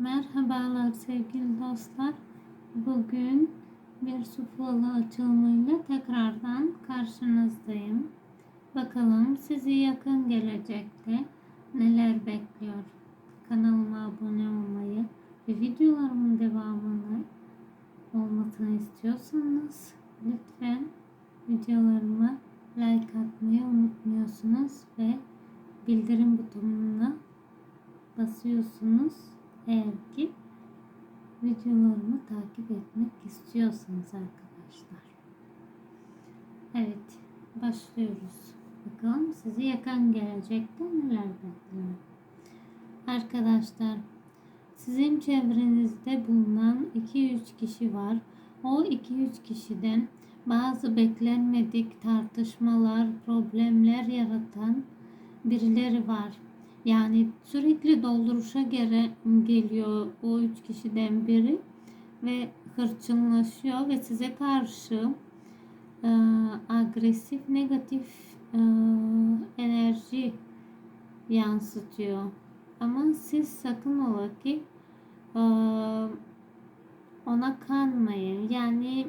Merhabalar sevgili dostlar. Bugün bir su falı açılımıyla tekrardan karşınızdayım. Bakalım sizi yakın gelecekte neler bekliyor. Kanalıma abone olmayı ve videolarımın devamını olmasını istiyorsanız lütfen videolarıma like atmayı unutmuyorsunuz ve bildirim butonuna basıyorsunuz eğer ki videolarımı takip etmek istiyorsanız arkadaşlar. Evet başlıyoruz. Bakalım sizi yakan gelecekte neler bekliyor. Arkadaşlar sizin çevrenizde bulunan 2-3 kişi var. O 2-3 kişiden bazı beklenmedik tartışmalar, problemler yaratan birileri var. Yani sürekli dolduruşa gere, geliyor o üç kişiden biri ve hırçınlaşıyor ve size karşı e, agresif, negatif e, enerji yansıtıyor. Ama siz sakın ola ki e, ona kanmayın. Yani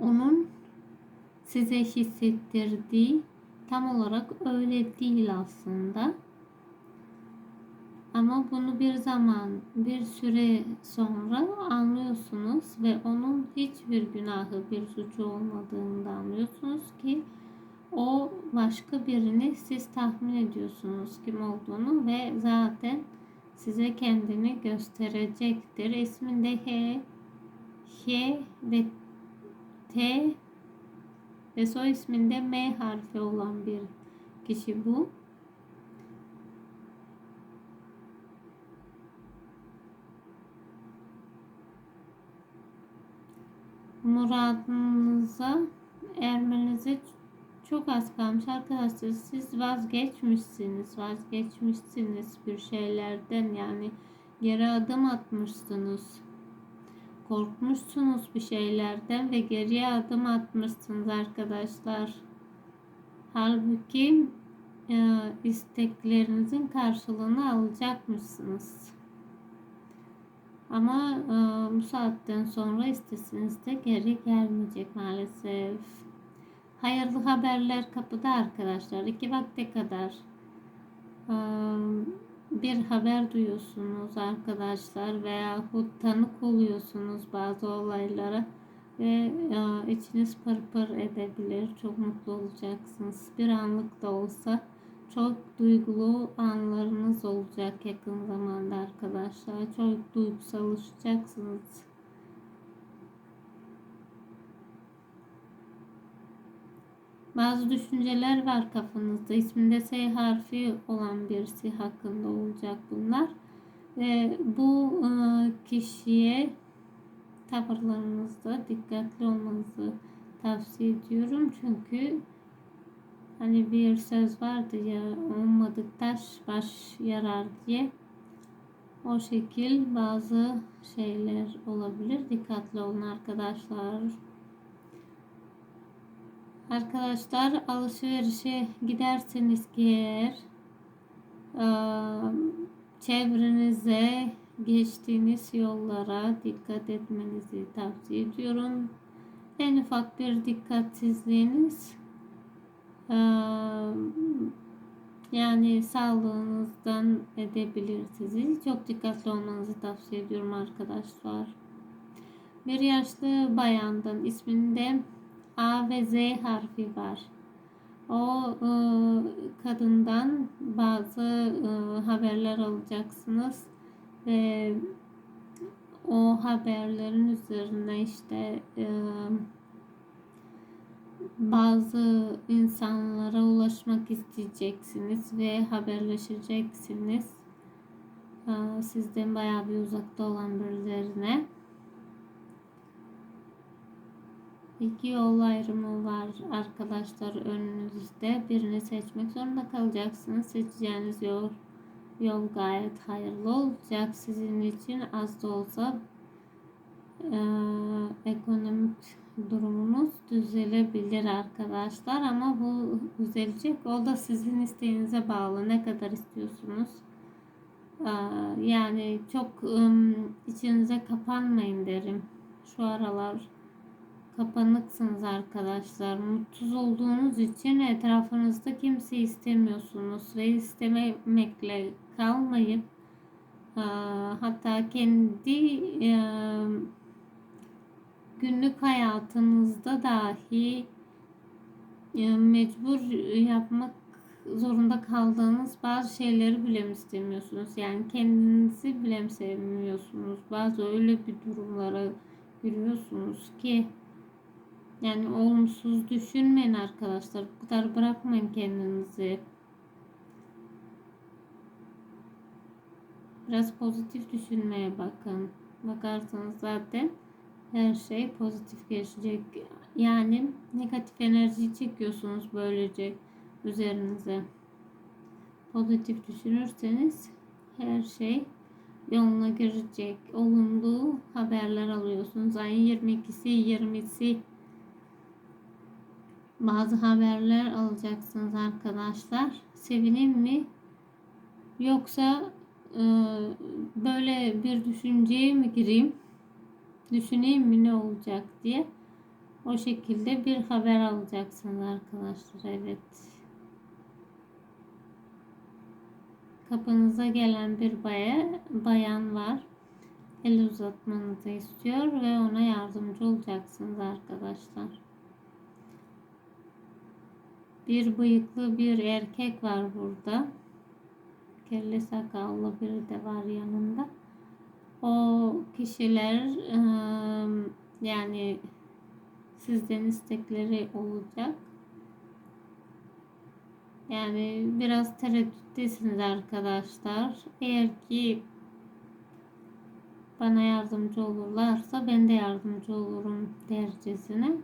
onun size hissettirdiği tam olarak öyle değil aslında. Ama bunu bir zaman, bir süre sonra anlıyorsunuz ve onun hiçbir günahı, bir suçu olmadığını da anlıyorsunuz ki o başka birini siz tahmin ediyorsunuz kim olduğunu ve zaten size kendini gösterecektir. İsminde H, H ve T ve soy isminde M harfi olan bir kişi bu. Muradınıza ermenize çok az kalmış arkadaşlar. Siz vazgeçmişsiniz, vazgeçmişsiniz bir şeylerden yani geri adım atmışsınız. Korkmuşsunuz bir şeylerden ve geriye adım atmışsınız arkadaşlar. Halbuki e, isteklerinizin karşılığını alacakmışsınız. Ama e, bu saatten sonra istesiniz de geri gelmeyecek maalesef. Hayırlı haberler kapıda arkadaşlar. İki vakte kadar e, bir haber duyuyorsunuz arkadaşlar veya tanık oluyorsunuz bazı olaylara ve e, içiniz pırpır edebilir. Çok mutlu olacaksınız. Bir anlık da olsa çok duygulu anlarınız olacak yakın zamanda arkadaşlar. Çok duygusallaşacaksınız. Bazı düşünceler var kafanızda. İsminde S harfi olan birisi hakkında olacak bunlar. Ve bu e, kişiye tavırlarınızda dikkatli olmanızı tavsiye ediyorum. Çünkü Hani bir söz vardı ya olmadık taş baş yarar diye. O şekil bazı şeyler olabilir. Dikkatli olun arkadaşlar. Arkadaşlar alışverişe giderseniz ki eğer çevrenize geçtiğiniz yollara dikkat etmenizi tavsiye ediyorum. En ufak bir dikkatsizliğiniz yani sağlığınızdan edebilir sizi. Çok dikkatli olmanızı tavsiye ediyorum arkadaşlar. Bir yaşlı bayandan isminde A ve Z harfi var. O e, kadından bazı e, haberler alacaksınız ve o haberlerin üzerine işte e, bazı insanlara ulaşmak isteyeceksiniz ve haberleşeceksiniz. Sizden bayağı bir uzakta olan birilerine. İki yol ayrımı var arkadaşlar önünüzde. Birini seçmek zorunda kalacaksınız. Seçeceğiniz yol, yol gayet hayırlı olacak. Sizin için az da olsa e, ekonomik durumunuz düzelebilir arkadaşlar ama bu düzelecek o da sizin isteğinize bağlı ne kadar istiyorsunuz Yani çok içinize kapanmayın derim. Şu aralar kapanıksınız arkadaşlar. Mutsuz olduğunuz için etrafınızda kimse istemiyorsunuz ve istememekle kalmayıp hatta kendi günlük hayatınızda dahi e, mecbur yapmak zorunda kaldığınız bazı şeyleri bile mi istemiyorsunuz? Yani kendinizi bile mi sevmiyorsunuz? Bazı öyle bir durumlara giriyorsunuz ki yani olumsuz düşünmeyin arkadaşlar. Bu kadar bırakmayın kendinizi. Biraz pozitif düşünmeye bakın. Bakarsanız zaten her şey pozitif geçecek. Yani negatif enerji çekiyorsunuz böylece üzerinize. Pozitif düşünürseniz her şey yoluna girecek. Olumlu haberler alıyorsunuz. Ayın 22'si, 20'si bazı haberler alacaksınız arkadaşlar. Sevineyim mi? Yoksa e, böyle bir düşünceye mi gireyim? Düşüneyim mi ne olacak diye. O şekilde bir haber alacaksınız arkadaşlar. Evet. Kapınıza gelen bir baya, bayan var. El uzatmanızı istiyor ve ona yardımcı olacaksınız arkadaşlar. Bir bıyıklı bir erkek var burada. Kelle sakallı biri de var yanında. O kişiler yani sizden istekleri olacak. Yani biraz tereddüttesiniz arkadaşlar. Eğer ki bana yardımcı olurlarsa ben de yardımcı olurum dercesine.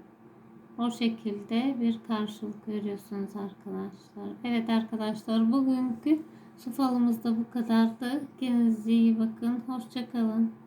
O şekilde bir karşılık veriyorsunuz arkadaşlar. Evet arkadaşlar bugünkü su falımız da bu kadardı. Kendinize iyi bakın. Hoşçakalın.